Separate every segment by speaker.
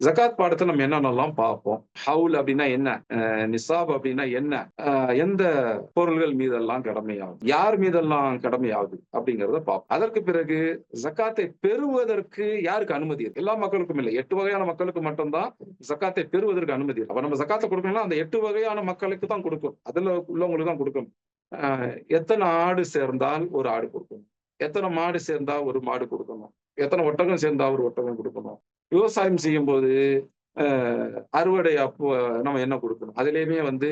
Speaker 1: ஜகாத் பாடத்தை நம்ம என்னென்னலாம் பார்ப்போம்? ஹவுல் அப்படின்னா என்ன? நிசாப் அப்படின்னா என்ன? அஹ் எந்த பொருள்கள் மீதெல்லாம் கடமையாகும்? யார் மீதெல்லாம் கடமையாகுது அப்படிங்கிறத பார்ப்போம். அதற்கு பிறகு ஜக்காத்தை பெறுவதற்கு யாருக்கு அனுமதி இருக்கு? எல்லா மக்களுக்கும் இல்லை. எட்டு வகையான மக்களுக்கு மட்டும்தான் ஜக்காத்தை பெறுவதற்கு அனுமதி இருக்கு. அப்ப நம்ம ஜக்காத்தை கொடுக்கணும்னா அந்த எட்டு வகையான மக்களுக்கு தான் கொடுக்கும் அதுல உள்ளவங்களுக்கு தான் கொடுக்கணும். எத்தனை ஆடு சேர்ந்தால் ஒரு ஆடு கொடுக்கணும்? எத்தனை மாடு சேர்ந்தா ஒரு மாடு கொடுக்கணும்? எத்தனை ஒட்டகம் சேர்ந்தா ஒரு ஒட்டகம் கொடுக்கணும்? விவசாயம் செய்யும் போது அறுவடை அப்போ நம்ம என்ன கொடுக்கணும்? அதுலயுமே வந்து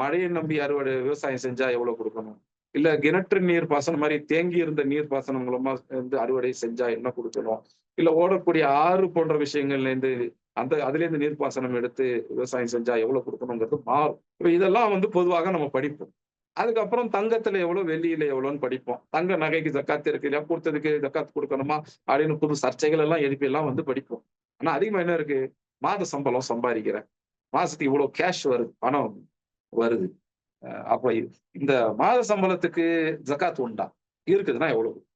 Speaker 1: மழையை நம்பி அறுவடை விவசாயம் செஞ்சா எவ்வளவு கொடுக்கணும்? இல்ல கிணற்று நீர் பாசனம் மாதிரி தேங்கி இருந்த நீர் பாசனம் மூலமா வந்து அறுவடை செஞ்சா என்ன கொடுக்கணும்? இல்ல ஓடக்கூடிய ஆறு போன்ற விஷயங்கள்ல இருந்து அந்த அதுல இருந்து நீர் பாசனம் எடுத்து விவசாயம் செஞ்சா எவ்வளவு கொடுக்கணுங்கிறது மாறும். இப்ப இதெல்லாம் வந்து பொதுவாக நம்ம படிப்போம். அதுக்கப்புறம் தங்கத்துல எவ்வளவு வெள்ளியில எவ்வளவுன்னு படிப்போம். தங்க நகைக்கு ஜக்காத்து இருக்கு இல்லையா? கொடுத்ததுக்கு ஜக்காத்து கொடுக்கணுமா? அப்படின்னு புது சர்ச்சைகள் எல்லாம் எழுப்பி எல்லாம் வந்து படிப்போம். ஆனா அதிகமா என்ன இருக்கு? மாத சம்பளம் சம்பாதிக்கிறேன் மாசத்துக்கு இவ்வளவு கேஷ் வருது பணம் வருது. அப்ப இந்த மாத சம்பளத்துக்கு ஜக்காத் உண்டா? இருக்குதுன்னா எவ்வளவு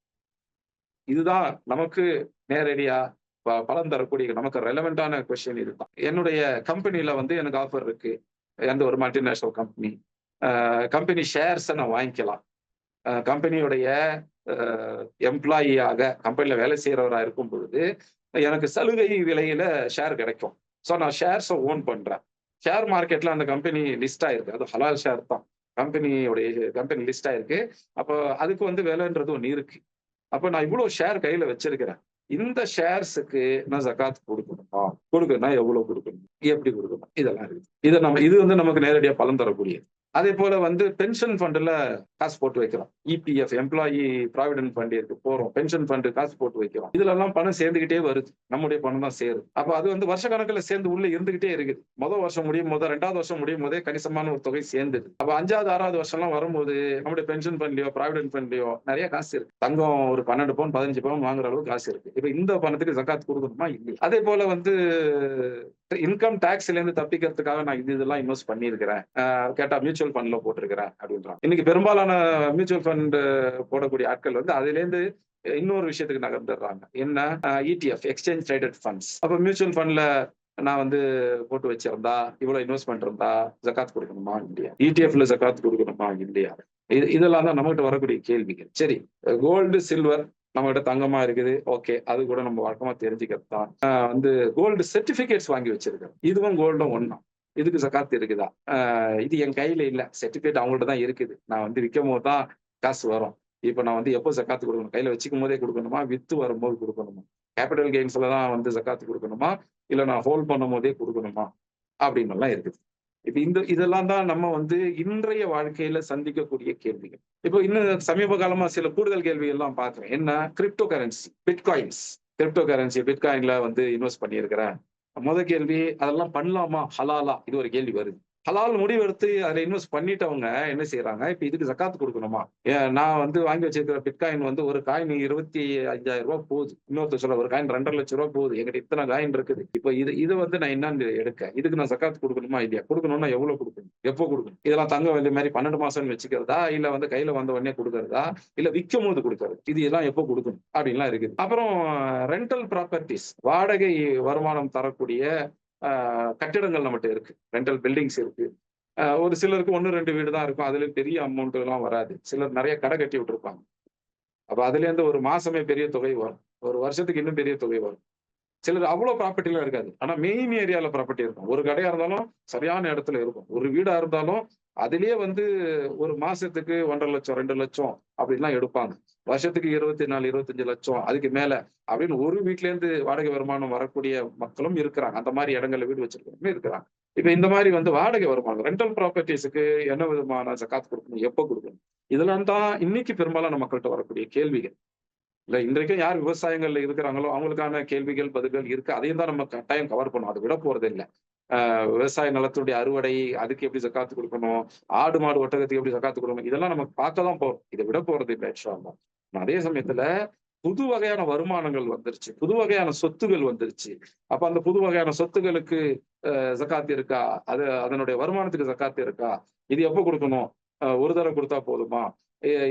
Speaker 1: இதுதான் நமக்கு நேரடியா ப- பலன் தரக்கூடிய நமக்கு ரெலவெண்டான கொஸ்டின் இதுதான் என்னுடைய கம்பெனில வந்து எனக்கு ஆஃபர் இருக்கு. எந்த ஒரு மல்டிநேஷனல் கம்பெனி கம்பெனி ஷேர்ஸை நான் வாங்கிக்கலாம். கம்பெனியுடைய எம்ப்ளாயியாக கம்பெனியில் வேலை செய்கிறவராக இருக்கும் பொழுது எனக்கு சலுகை விலையில் ஷேர் கிடைக்கும். ஸோ நான் ஷேர்ஸை ஓன் பண்றேன். ஷேர் மார்க்கெட்ல அந்த கம்பெனி லிஸ்ட் ஆயிருக்கு. அது ஹலால் ஷேர் தான். கம்பெனியோடைய கம்பெனி லிஸ்ட் ஆயிருக்கு. அப்போ அதுக்கு வந்து விலைன்றது ஒன்று இருக்கு. அப்போ நான் இவ்வளோ ஷேர் கையில் வச்சிருக்கிறேன். இந்த ஷேர்ஸுக்கு நான் ஜக்காத் கொடுக்கணுமா? கொடுக்கணும்னா எவ்வளவு கொடுக்கணும்? எப்படி கொடுக்கணும்? இதெல்லாம் இருக்குது இதை நம்ம இது வந்து நமக்கு நேரடியாக பலன் தரக்கூடியது. அதே போல வந்து பென்ஷன் ஃபண்டுல காசு போட்டு வைக்கிறோம். இபிஎஃப் எம்ப்ளாயி ப்ராவிடன்ட் ஃபண்ட் இருக்கு போறோம். பென்ஷன் ஃபண்டு காசு போட்டு வைக்கிறோம். இதுல எல்லாம் பணம் சேர்ந்துகிட்டே வருது. நம்முடைய பணம் தான் சேருது அப்ப அது வந்து வருஷ கணக்குல சேர்ந்து உள்ள இருந்துகிட்டே இருக்குது. முதல் வருஷம் முடியும் போது ரெண்டாவது வருஷம் முடியும் போதே கணிசமான ஒரு தொகை சேர்ந்துது. அப்ப அஞ்சாவது ஆறாவது வருஷம் எல்லாம் வரும்போது நம்முடைய பென்ஷன் ஃபண்ட்லயோ ப்ராவிடன்ட் ஃபண்ட்லயோ நிறைய காசு இருக்கு. தங்கம் ஒரு பன்னெண்டு பவுன் பதினஞ்சு பவுன் வாங்குற அளவுக்கு காசு இருக்கு. இப்ப இந்த பணத்துக்கு ஜக்காத் கொடுக்கணுமா? இல்லை அதே போல வந்து இன்கம் டாக்ஸ்ல இருந்து தப்பிக்கிறதுக்காக நான் இது இதெல்லாம் இன்வெஸ்ட் பண்ணியிருக்கிறேன். கேட்டா மியூச்சுவல் ஃபண்ட்ல போட்டிருக்கிறேன் அப்படின்றான் இன்னைக்கு பெரும்பாலான மியூச்சுவல் ஃபண்ட் போடக்கூடிய ஆட்கள் வந்து அதுல இருந்து இன்னொரு விஷயத்துக்கு நகர்ந்துடுறாங்க. என்ன? இடிஎஃப் எக்ஸ்சேஞ்ச் ட்ரேடட் ஃபண்ட்ஸ் அப்ப மியூச்சுவல் ஃபண்ட்ல நான் வந்து போட்டு வச்சிருந்தா இவ்வளவு இன்வெஸ்ட்மெண்ட் இருந்தா ஜக்காத் கொடுக்கணுமா? இல்லையா. இடிஎஃப்ல ஜக்காத் கொடுக்கணுமா? இல்லையா. இது இதெல்லாம் தான் நம்மகிட்ட வரக்கூடிய கேள்விகள். சரி கோல்டு சில்வர் நம்மகிட்ட தங்கமா இருக்குது. ஓகே அது கூட நம்ம வழக்கமா தெரிஞ்சுக்கிறது தான் வந்து கோல்டு சர்டிபிகேட்ஸ் வாங்கி வச்சிருக்கேன். இதுவும் கோல்டும் ஒண்ணும். இதுக்கு சக்காத்து இருக்குதா? இது என் கையில இல்ல. சர்டிபிகேட் அவங்கள்ட்ட தான் இருக்குது. நான் வந்து விற்கும் போது தான் காசு வரும். இப்ப நான் வந்து எப்போ சக்காத்து கொடுக்கணும்? கையில வச்சுக்கும் போதே கொடுக்கணுமா? வித்து வரும்போது கொடுக்கணுமா? கேபிட்டல் கெயின்ஸ்ல தான் வந்து சக்காத்து கொடுக்கணுமா? இல்ல நான் ஹோல்ட் பண்ணும் போதே கொடுக்கணுமா? அப்படின்னு எல்லாம் இருக்குது. இப்ப இந்த இதெல்லாம் தான் நம்ம வந்து இன்றைய வாழ்க்கையில சந்திக்கக்கூடிய கேள்விகள். இப்போ இன்னும் சமீப காலமா சில கூடுதல் கேள்விகள் எல்லாம் பாக்குறேன் என்ன? Crypto currency bitcoins crypto currency பிட்காயின்ல வந்து இன்வெஸ்ட் பண்ணியிருக்கிறேன். முத கேள்வி அதெல்லாம் பண்ணலாமா? ஹலாலா? இது ஒரு கேள்வி வருது. ஹலால் முடிவெடுத்து அதில் இன்வெஸ்ட் பண்ணிட்டவங்க என்ன செய்யறாங்க இப்ப இதுக்கு ஜக்காத்து கொடுக்கணுமா? நான் வந்து வாங்கி வச்சிருக்கிற பிட்காயின் வந்து ஒரு காயின் இருபத்தி அஞ்சாயிரம் ரூபாய் போகுது. இன்னொருத்தர் சொல்ல ஒரு காயின் ரெண்டரை லட்சம் ரூபாய் போகுது. எங்கிட்ட இத்தனை காயின் இருக்குது. இப்போ இது இது வந்து நான் என்னன்னு எடுக்க. இதுக்கு நான் ஜக்காத்து கொடுக்கணுமா? இல்லையா? கொடுக்கணும்னா எவ்வளவு கொடுக்கணும்? எப்போ கொடுக்கணும்? இதெல்லாம் தங்க வேண்டிய மாதிரி பன்னெண்டு மாசம் வச்சுக்கிறதா? இல்ல வந்து கையில வந்த உடனே கொடுக்கறதா? இல்ல விற்கும் போது கொடுக்கறது? இது எல்லாம் எப்போ கொடுக்கணும்? அப்படின்லாம் இருக்குது. அப்புறம் ரெண்டல் ப்ராப்பர்ட்டிஸ் வாடகை வருமானம் தரக்கூடிய கட்டிடங்கள் நம்மகிட்ட இருக்கு. ரெண்டல் பில்டிங்ஸ் இருக்கு. ஆஹ் ஒரு சிலருக்கு ஒன்று ரெண்டு வீடு தான் இருக்கும். அதுல பெரிய அமௌண்ட் எல்லாம் வராது. சிலர் நிறைய கடை கட்டி விட்டுருப்பாங்க. அப்போ அதுல இருந்து ஒரு மாசமே பெரிய தொகை வரும். ஒரு வருஷத்துக்கு இன்னும் பெரிய தொகை வரும். சிலர் அவ்வளவு ப்ராப்பர்ட்டிலாம் இருக்காது. ஆனா மெயின் ஏரியால ப்ராப்பர்ட்டி இருக்கும். ஒரு கடையா இருந்தாலும் சரியான இடத்துல இருக்கும். ஒரு வீடா இருந்தாலும் அதுலயே வந்து ஒரு மாசத்துக்கு ஒன்றரை லட்சம் ரெண்டு லட்சம் அப்படின்லாம் எடுப்பாங்க. வருஷத்துக்கு இருபத்தி நாலு இருபத்தஞ்சு லட்சம் அதுக்கு மேல அப்படின்னு ஒரு வீட்ல இருந்து வாடகை வருமானம் வரக்கூடிய மக்களும் இருக்கிறாங்க. அந்த மாதிரி இடங்கள்ல வீடு வச்சிருக்கவங்க இருக்கிறாங்க. இப்ப இந்த மாதிரி வந்து வாடகை வருமானம் ரெண்டல் ப்ராப்பர்ட்டிஸுக்கு என்ன விதமான சக்காத்து கொடுக்கணும் எப்போ கொடுக்கணும்? இதெல்லாம் தான் இன்னைக்கு பெரும்பாலான மக்கள்கிட்ட வரக்கூடிய கேள்விகள். இல்ல இன்றைக்கும் யார் விவசாயங்கள்ல இருக்கிறாங்களோ அவங்களுக்கான கேள்விகள் பதில்கள் இருக்கு. அதையும் தான் நம்ம கட்டாயம் கவர் பண்ணும் அதை விட போறது இல்லை ஆஹ் விவசாய நிலத்துடைய அறுவடை அதுக்கு எப்படி ஜக்காத்து கொடுக்கணும் ஆடு மாடு ஒட்டகத்துக்கு எப்படி ஜக்காத்து கொடுக்கணும் இதெல்லாம் நம்ம பார்க்க தான் போறோம். இதை விட போறது இல்லை இன்ஷால்லா அதே சமயத்துல புது வகையான வருமானங்கள் வந்துருச்சு புது வகையான சொத்துகள் வந்துருச்சு. அப்ப அந்த புது வகையான சொத்துகளுக்கு ஜக்காத்து இருக்கா? அது அதனுடைய வருமானத்துக்கு ஜக்காத்து இருக்கா? இது எப்போ கொடுக்கணும்? ஒரு தடவை கொடுத்தா போதுமா?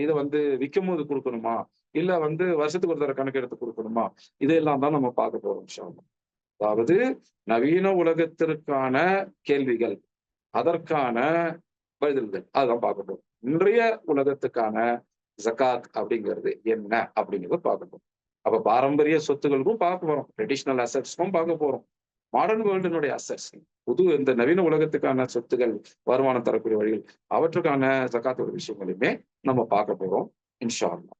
Speaker 1: இதை வந்து விற்கும் போது கொடுக்கணுமா? இல்ல வந்து வருஷத்துக்கு ஒரு தடவை கணக்கு எடுத்து கொடுக்கணுமா? இதெல்லாம் தான் நம்ம பார்க்க போறோம் இன்ஷால்லா அதாவது நவீன உலகத்திற்கான கேள்விகள் அதற்கான பதில்கள் அதுதான் பார்க்க போறோம் இன்றைய உலகத்துக்கான ஜகாத் அப்படிங்கிறது என்ன அப்படிங்கிறத பார்க்க போறோம் அப்ப பாரம்பரிய சொத்துகளுக்கும் பார்க்க போறோம். ட்ரெடிஷ்னல் அசட்ஸ்க்கும் பார்க்க போறோம். மாடர்ன் வேர்ல்டினுடைய அசட்ஸ் புது இந்த நவீன உலகத்துக்கான சொத்துகள் வருமானம் தரக்கூடிய வழிகள் அவற்றுக்கான ஜகாத்தோட விஷயங்களையுமே நம்ம பார்க்க போறோம் இன்ஷா அல்லாஹ்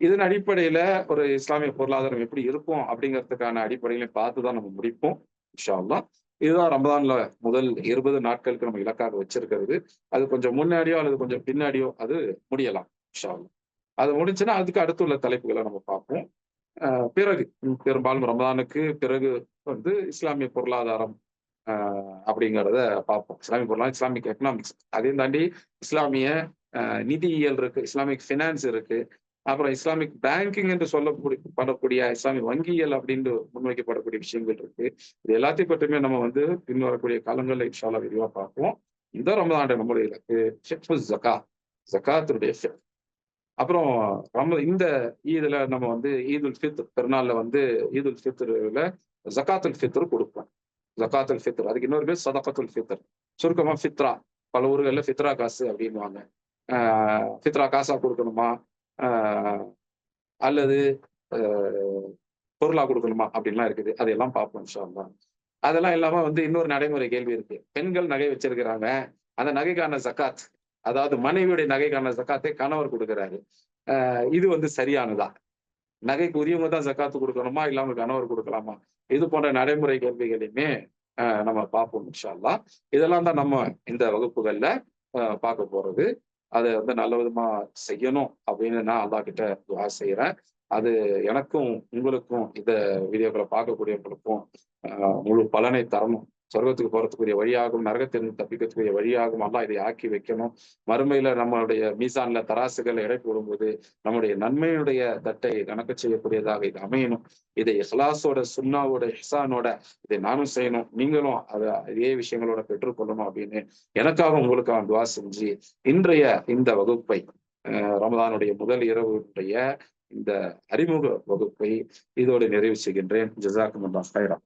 Speaker 1: இதன் அடிப்படையில ஒரு இஸ்லாமிய பொருளாதாரம் எப்படி இருக்கும் அப்படிங்கிறதுக்கான அடிப்படையில பார்த்து தான் நம்ம முடிப்போம் இன்ஷா இதுதான் ரமதான்ல முதல் இருபது நாட்களுக்கு நம்ம இலக்காக வச்சிருக்கிறது. அது கொஞ்சம் முன்னாடியோ அல்லது கொஞ்சம் பின்னாடியோ அது முடியலாம் இன்ஷா அது முடிச்சுன்னா அதுக்கு அடுத்துள்ள தலைப்புகளை நம்ம பார்ப்போம். பிறகு பெரும்பாலும் ரமதானுக்கு பிறகு வந்து இஸ்லாமிய பொருளாதாரம் அப்படிங்கிறத பார்ப்போம். இஸ்லாமிய பொருளாதாரம் இஸ்லாமிக் எக்கனாமிக்ஸ் அதையும் தாண்டி இஸ்லாமிய நிதியியல் இருக்கு இஸ்லாமிக் ஃபினான்ஸ் இருக்கு. அப்புறம் இஸ்லாமிக் பேங்கிங் என்று சொல்லக்கூடிய படக்கூடிய இஸ்லாமிக் வங்கியல் அப்படின்னு முன்வைக்கப்படக்கூடிய விஷயங்கள் இருக்கு. இது எல்லாத்தையும் பற்றியுமே நம்ம வந்து பின் வரக்கூடிய காலங்களில் இன்ஷால்லா விரிவாக பார்ப்போம். இந்த ரமதாண்டு நம்முடைய இலக்கு ஷெஃபு ஜக்கா ஜக்காத்துடைய ஷெஃப் அப்புறம் ரம இந்த ஈதுல நம்ம வந்து ஈதுல் ஃபித்ர் பெருநாள்ல வந்து ஈதுல் ஃபித்ருல ஜக்காத்துல் ஃபித்ர் கொடுப்போம். ஜக்காத்துல் ஃபித்ர் அதுக்கு இன்னொரு பேர் சதகத்துல் ஃபித்ர். சுருக்கமா ஃபித்ரா. பல ஊர்களில் ஃபித்ரா காசு அப்படின்வாங்க ஆஹ் ஃபித்ரா காசா கொடுக்கணுமா? அல்லது ஆஹ் பொருளா கொடுக்கணுமா அப்படின்லாம் இருக்குது. அதையெல்லாம் பார்ப்போம் சொல்லலாம் அதெல்லாம் இல்லாம வந்து இன்னொரு நடைமுறை கேள்வி இருக்கு. பெண்கள் நகை வச்சிருக்கிறாங்க. அந்த நகைக்கான ஜக்காத் அதாவது மனைவியுடைய நகைக்கான ஜக்காத்தை கணவர் கொடுக்குறாரு. ஆஹ் இது வந்து சரியானதா? நகைக்கு உரியவங்க தான் ஜக்காத்து கொடுக்கணுமா? இல்லாம கணவர் கொடுக்கலாமா? இது போன்ற நடைமுறை கேள்விகளையுமே ஆஹ் நம்ம பார்ப்போம் இன்ஷா இதெல்லாம் தான் நம்ம இந்த வகுப்புகள்ல ஆஹ் பார்க்க போறது. அதை வந்து நல்ல விதமா செய்யணும் அப்படின்னு நான் அல்லா கிட்ட துவா செய்யறேன் அது எனக்கும் உங்களுக்கும் இந்த வீடியோக்களை பார்க்கக்கூடியவங்களுக்கும் ஆஹ் முழு பலனை தரணும். சொர்க்கத்துக்கு போறதுக்குரிய வழியாகும் நரகத்திலிருந்து தப்பிக்கிறதுக்குரிய வழியாகும் அல்லாஹ் இதை ஆக்கி வைக்கணும். மறுமையில நம்மளுடைய மீசான்ல தராசுகளை எடை போடும்போது நம்முடைய நன்மையுடைய தட்டை கணக்க செய்யக்கூடியதாக இது அமையணும். இதை இஹ்லாஸோட சுன்னாவோட ஹிசானோட இதை நானும் செய்யணும். நீங்களும் அதை இதே விஷயங்களோட பெற்றுக்கொள்ளணும் அப்படின்னு எனக்காக உங்களுக்காக துவா செஞ்சு இன்றைய இந்த வகுப்பை ரமதானுடைய முதல் இரவுடைய இந்த அறிமுக வகுப்பை இதோடு நிறைவு செய்கின்றேன். ஜசாக்கும் ஹைரா